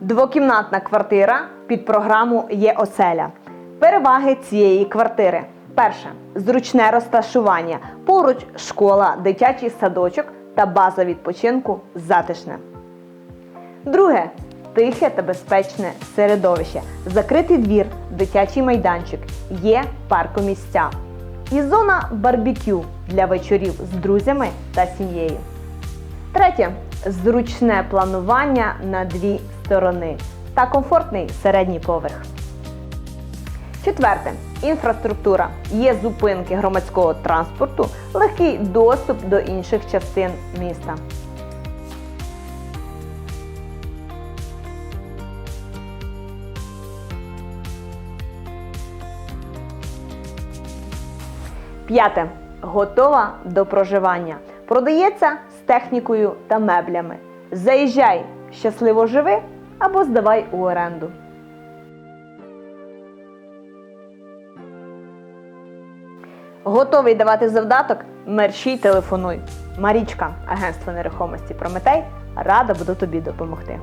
Двокімнатна квартира під програму є оселя. Переваги цієї квартири. Перше зручне розташування. Поруч школа, дитячий садочок та база відпочинку затишне. Друге тихе та безпечне середовище. Закритий двір, дитячий майданчик, є паркомісця. І зона барбекю для вечорів з друзями та сім'єю. Третє зручне планування на дві сторони та комфортний середній поверх. Четверте інфраструктура. Є зупинки громадського транспорту, легкий доступ до інших частин міста. П'яте. Готова до проживання. Продається з технікою та меблями. Заїжджай, щасливо живи або здавай у оренду. Готовий давати завдаток? Мерщій телефонуй. Марічка, агентство нерухомості Прометей, рада буду тобі допомогти.